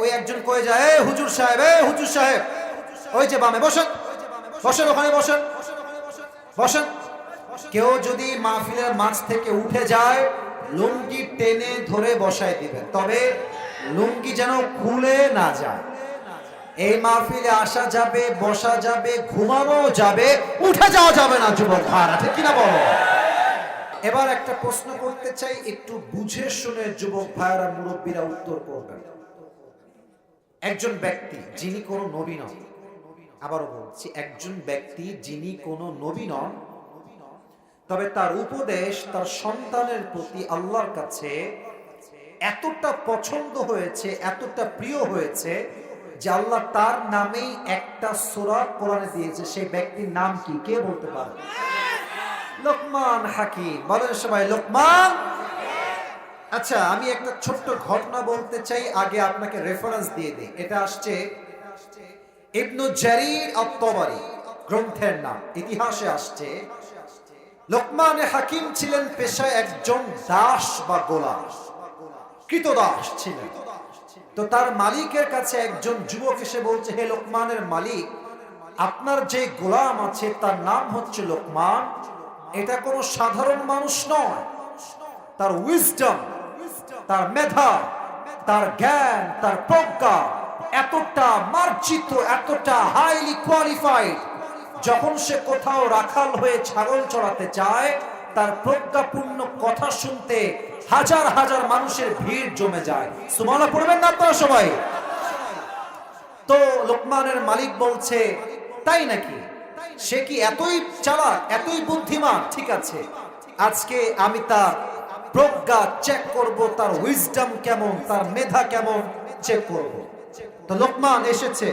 ওই একজন কয়ে যায় এ হুজুর সাহেব এ হুজুর সাহেব। ওই যে বামে বসেন বসেন ওখানে, বসেন বসেন। কেউ যদি মাহফিলের মাঝ থেকে উঠে যায়, লুঙ্গি টেনে ধরে বসায় দিবেন তবে লুঙ্গি যেন খুলে না যায়। এই মাহফিলে আসা যাবে, বসা যাবে ঘুমানো যাবে, উঠে যাওয়া যাবে না, যুবক ভাড়া ঠিক কিনা বলো? এবার একটা প্রশ্ন করতে চাই, একটু বুঝে শুনে যুবক ভাইয়ারা, মুরব্বীরা উত্তর করবেন। একজন ব্যক্তি, যিনি কোনো নবী নন, আবারও বলছি, একজন ব্যক্তি যিনি কোনো নবী নন, তবে তার উপদেশ, তার সন্তানের প্রতি আল্লাহর কাছে এতটা পছন্দ হয়েছে, এতটা প্রিয় হয়েছে, যে আল্লাহ তার নামেই একটা সোরা কোরআনে দিয়েছে। সেই ব্যক্তির নাম কি? কে বলতে পারে? লোকমান হাকিম। বলেন সবাই, লোকমান? আচ্ছা আমি একটা ছোট্ট ঘটনা বলতে চাই, আগে আপনাকে রেফারেন্স দিয়ে দিই। এটা আসছে ইবনু জারির আত্মবারি গ্রন্থের নাম। ইতিহাসে আসছে, লোকমান হাকিম ছিলেন পেশায় একজন দাস বা গোলাম। কৃতদাস ছিলেন। তো তার মালিকের কাছে একজন যুবক এসে বলছে, হে লোকমানের মালিক, আপনার যে গোলাম আছে, তার নাম হচ্ছে লোকমান। এটা কোনো সাধারণ মানুষ নয়। তার উইজডম তার মেধা, তার জ্ঞান, তার প্রজ্ঞা এতটা মার্জিত, এতটা হাইলি কোয়ালিফাইড যখন সে কোথাও রাখাল হয়ে ছাগল চড়াতে চায় তার প্রজ্ঞাপূর্ণ কথা শুনতে হাজার হাজার মানুষের ভিড় জমে যায়। সুমালা পড়বেন না আপনারা সবাই? তো লোকমানের মালিক বলছে, তাই নাকি? সে কি এতই চালাক, এতই বুদ্ধিমান? ঠিক আছে। আজকে আমি তার প্রজ্ঞা চেক করব, তার উইজডম কেমন, তার মেধা কেমন চেক করব। তো লোকমান এসেছে।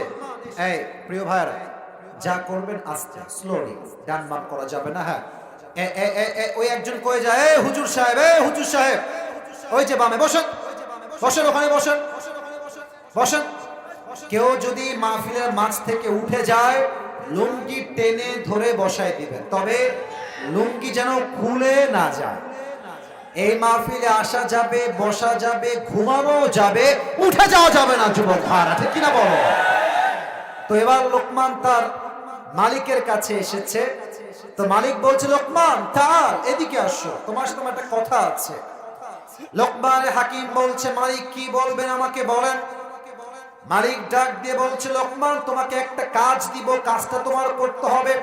এই প্রিয় ভাইরা যা করবেন আস্তে স্লোলি ডান বাম করা যাবে না হ্যাঁ। ওই একজন কয়ে যায় এ হুজুর সাহেব এ হুজুর সাহেব, ওই যে বামে বসেন বসেন ওখানে, বসেন বসেন। কেউ যদি মাহফিলের মাঝ থেকে উঠে যায় লুঙ্গি টেনে ধরে বসায় দিবেন। তবে লুঙ্গি যেন খুলে না যায়। এই মাহফিলে আসা যাবে, বসা যাবে ঘুমানো যাবে, উঠে যাওয়া যাবে না যুবক ভাড়া ঠিক কিনা বলো? তো এবার লোকমান তার মালিকের কাছে এসেছে। তো মালিক বলছে, লোকমান, তার, এদিকে আসো, তোমার সাথে একটা কথা আছে। লোকমান হাকিম বলছে, মালিক, কি বলবেন আমাকে বলেন? মালিক ডাক দিয়ে বলছে, লোকমান, তোমাকে একটা কাজ দিব, কাজটা তোমার করতে হবে।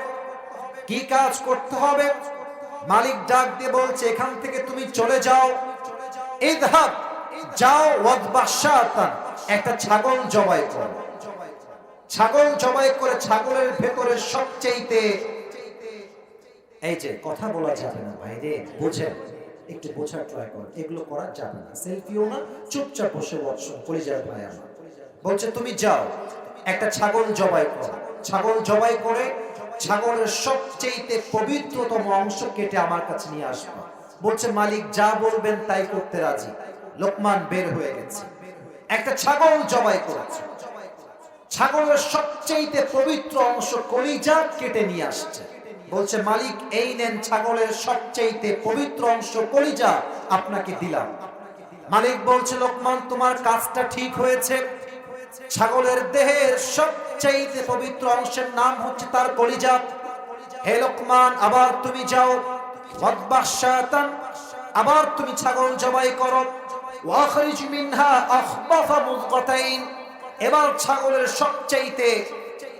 কি কাজ করতে হবে? মালিক ডাক দিয়ে বলছে, এখান থেকে তুমি চলে যাও। যাও একটা ছাগল জবাই করো। ছাগল জবাই করে ছাগলের ভেতরে সবচেয়েতে এই যে কথা বলা যাবে না ভাই রে একটু বোঝার ট্রাই কর এগুলো করা যাবে না। সেলফিও না, চুপচাপ বসে বসো, কলিজার ভাই আমার। বলছে, তুমি যাও, একটা ছাগল জবাই করো। ছাগল জবাই করে ছাগলের সবচেয়েতে পবিত্রতম অংশ কেটে আমার কাছে নিয়ে আসবা বলছে, মালিক যা বলবেন তাই করতে রাজি। লোকমান বের হয়ে গেছে। একটা ছাগল জবাই করেছে। ছাগলের সবচেয়েতে পবিত্র অংশ কলিজা কেটে নিয়ে আসছে। বলছে, মালিক, এই নেন ছাগলের সবচেয়েতে পবিত্র অংশ কলিজা আপনাকে দিলাম। মালিক বলছে, লোকমান, তোমার কাজটা ঠিক হয়েছে। ছাগলের দেহের সবচেয়েতে পবিত্র অংশের নাম হচ্ছে তার কলিজা। হে লোকমান, আবার তুমি যাও। ওয়াদবাশাতান আবার তুমি ছাগল জবাই করো। এবার ছাগলের সবচাইতে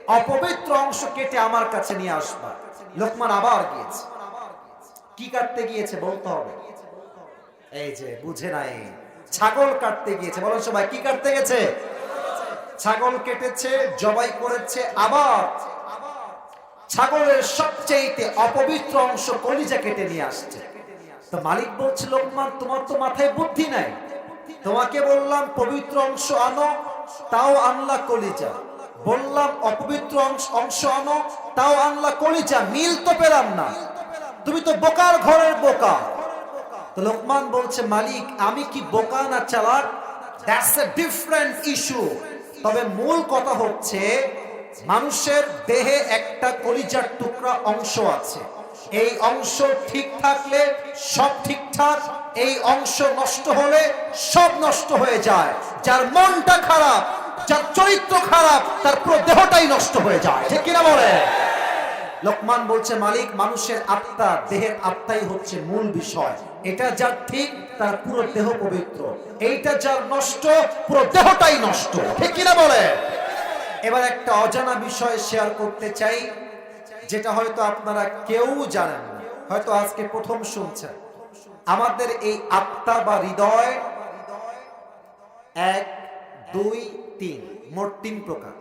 অপবিত্র অংশ কেটে আমার কাছে নিয়ে আসবা। লোকমান আবার গিয়েছে। কি কাটতে গিয়েছে বলতে হবে? এই যে, বুঝে নাই। ছাগল কাটতে গিয়েছে। বলো সবাই, কি কাটতে গেছে? ছাগল কেটেছে, জবাই করেছে, আবার ছাগলের সবচেয়ে অপবিত্র অংশ কলিজা কেটে নিয়ে আসছে। তো মালিক বলছে, লোকমান, তোমার তো মাথায় বুদ্ধি নাই। তোমাকে বললাম, পবিত্র অংশ আনো, তাও আনলা কলিজা। বললাম, অপবিত্র অংশ আনো, তাও আনলা কলিজা। মিল তো পেলাম না। তুমি তো বোকার ঘরের বোকা। তো লোকমান বলছে, মালিক, আমি কি বোকা না চালাক? দ্যাটস এ ডিফারেন্ট ইস্যু তবে মূল কথা হচ্ছে, মানুষের দেহে একটা কলিজার টুকরা অংশ আছে। এই অংশ ঠিক থাকলে সব ঠিকঠাক এই অংশ নষ্ট হলে সব নষ্ট হয়ে যায়। যার মনটা খারাপ, যার চরিত্র খারাপ, তার পুরো দেহটাই নষ্ট হয়ে যায়। ঠিক কিনা বলে? লোকমান বলছে, মালিক, মানুষের আত্মা, দেহের আত্মাই হচ্ছে মূল বিষয়। এটা যার ঠিক, তার পুরো দেহ পবিত্র। এইটা যার নষ্ট, পুরো দেহটাই নষ্ট। এবার একটা অজানা বিষয় শেয়ার করতে চাই, যেটা হয়তো আপনারা কেউ জানেন হয়তো আজকে প্রথম শুনছেন। আমাদের এই আত্মা বা হৃদয় এক, দুই, তিন, মোট তিন প্রকার।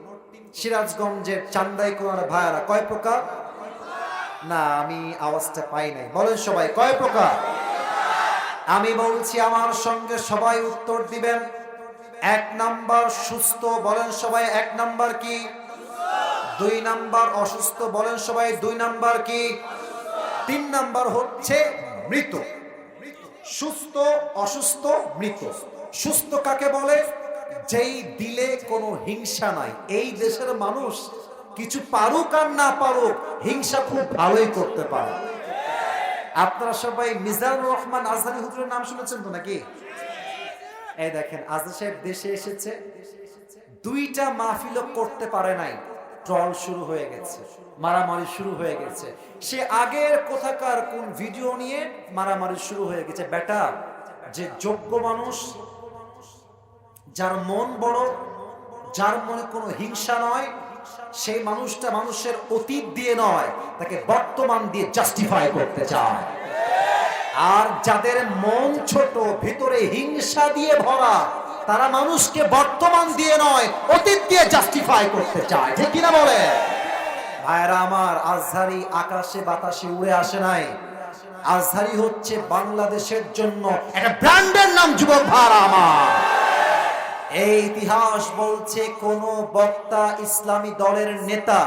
সিরাজগঞ্জের চান্দাই কোনার ভাইয়ারা কয় প্রকার? না, আমি আওয়াজটা পাই নাই। বলেন সবাই, কয় প্রকার? আমি বলছি, আমার সঙ্গে সবাই উত্তর দিবেন। এক নাম্বার সুস্থ বলেন সবাই, এক নাম্বার কি? দুই নাম্বার অসুস্থ বলেন সবাই, দুই নাম্বার কি? তিন নাম্বার হচ্ছে মৃত। সুস্থ, অসুস্থ, মৃত। সুস্থ কাকে বলে? যেই দিলে কোনো হিংসা নাই। এই দেশের মানুষ কিছু পারুক আর না পারুক, হিংসা খুব ভালোই করতে পারে। আপনারা সবাই মিজানুর রহমান আজহারি হুজুরের নাম শুনেছেন তো নাকি? এই দেখেন, আজহার সাহেব দেশে এসেছে, দুইটা মাহফিলও করতে পারে নাই, ট্রল শুরু হয়ে গেছে, মারামারি শুরু হয়ে গেছে। সে আগের কোথাকার কোন ভিডিও নিয়ে মারামারি শুরু হয়ে গেছে? বেটা, যে যোগ্য মানুষ, যার মন বড়, যার মনে কোনো হিংসা নয়, সেই মানুষটা মানুষের অতীত দিয়ে নয়, তাকে বর্তমান দিয়ে জাস্টিফাই করতে চায়। আর যাদের মন ছোট, ভিতরে হিংসা দিয়ে ভরা, তারা মানুষকে বর্তমান দিয়ে নয়, অতীত দিয়ে জাস্টিফাই করতে চায়। ঠিক কিনা বলে? ভাইরা আমার, আজহারি আকাশে বাতাসে উড়ে আসে নাই। আজহারি হচ্ছে বাংলাদেশের জন্য একটা ব্র্যান্ডের নাম, যুবক ভাড়া আমার। এই ইতিহাস বলছে, কোন বক্তা ইসলামী দলের নেতা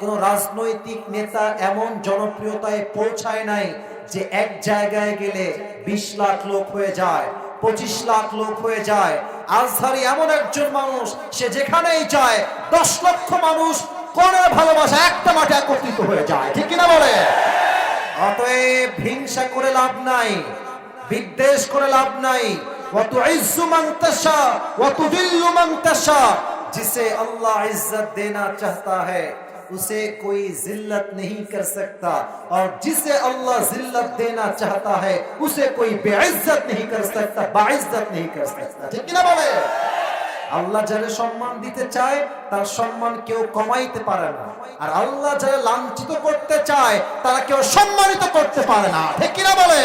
কোনো রাজনৈতিক নেতা এমন জনপ্রিয়তায় পৌঁছায় নাই যে এক জায়গায় গেলে বিশ লাখ লোক হয়ে যায়, পঁচিশ লাখ লোক হয়ে যায়। আজহারি এমন একজন মানুষ, সে যেখানেই যায়, দশ লক্ষ মানুষ কোনো ভালোবাসা একটা মাঠে একত্রিত হয়ে যায়। ঠিক কিনা বলে? অতএব হিংসা করে লাভ নাই, বিদ্বেষ করে লাভ নাই। जिसे আল্লাহ ইজ্জত দেনা চাহতা হ্যায় उसे कोई जिल्लत नहीं कर सकता और जिसे अल्लाह जिल्लत देना चाहता है उसे कोई बेइज्जत नहीं कर सकता बाइज्जत नहीं कर सकता ঠিক কি না বলে আল্লাহ যারা সম্মান দিতে চায় তার সম্মান কেউ কমাইতে পারে না আর আল্লাহ যারা লাঞ্ছিত করতে চায় তারা কেউ সম্মানিত করতে পারে না ঠিক কিনা বলে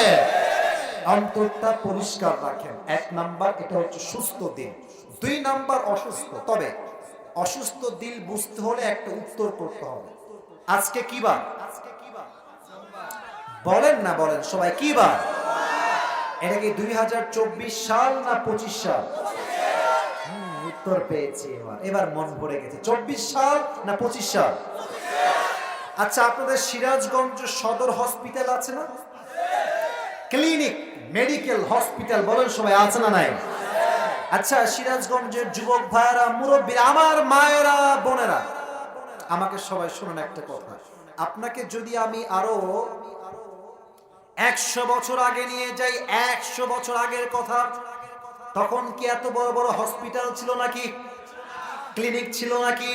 অন্তরটা পরিষ্কার রাখেন এক নাম্বার এটা হচ্ছে সুস্থ দিল দুই নাম্বার অসুস্থ তবে অসুস্থ দিল বুঝতে হলে একটা উত্তর করতে হবে। আজকে কি বার? বলেন না, বলেন। সবাই, কি বার? এটা কি দুই হাজার চব্বিশ সাল না পঁচিশ সাল? উত্তর পেয়েছি এবার। এবার মন ভরে গেছে। চব্বিশ সাল না পঁচিশ সাল? আচ্ছা আপনাদের সিরাজগঞ্জ সদর হসপিটাল আছে না? ক্লিনিক, মেডিকেল হসপিটাল, বলেন সবাই, আছে না নাই? আচ্ছা সিরাজগঞ্জের যুবক ভাইয়েরা মুরব্বী আমার মায়েরা, বোনেরা, আমাকে সবাই শুনুন একটা কথা। আপনাকে যদি আমি আরও একশো বছর আগে নিয়ে যাই, একশো বছর আগের কথা, তখন কি এত বড় বড় হসপিটাল ছিল নাকি? ক্লিনিক ছিল নাকি?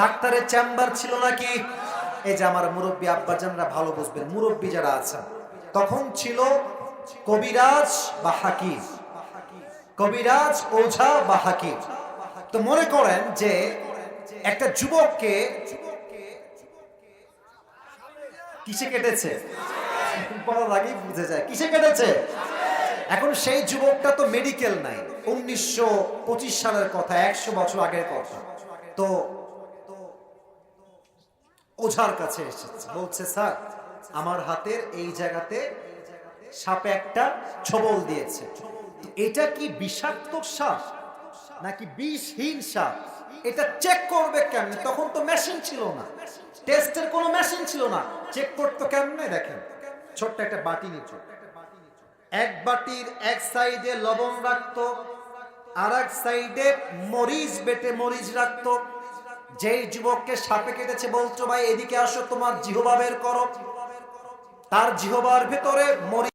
ডাক্তারের চেম্বার ছিল নাকি? এই যে আমার মুরব্বী আব্বাজানরা ভালো বুঝবেন, মুরব্বী যারা আছেন, তখন ছিল কবিরাজ বা হাকিম। কবিরাজ, ওঝা বা হাকিম। তো মনে করেন যে একটা যুবককে কিসে কেটেছে? বলার আগেই বুঝে যায়। কিসে কেটেছে? এখন সেই যুবকটা তো মেডিকেল নাই। উনিশশো পঁচিশ সালের কথা, একশো বছর আগের কথা। তো ওঝার কাছে এসেছে। বলছে, স্যার, আমার হাতের এই জায়গাতে সাপে একটা ছবল দিয়েছে। এটা কি বিষাক্ত সাপ নাকি বিষহীন সাপ? এটা চেক করবে কেমনে? তখন তো মেশিন ছিল না। টেস্টের কোনো মেশিন ছিল না। চেক করতো কেমনে দেখেন? ছোট্ট একটা বাটি নিচু। এক বাটির এক সাইডে লবণ রাখতো আর এক সাইডে মরিচ বেটে মরিচ রাখতো। যেই যুবককে সাপে কেটেছে বলছো ভাই, এদিকে আসো, তোমার জিহবা বের করো। তার জিহবার ভেতরে মরিচ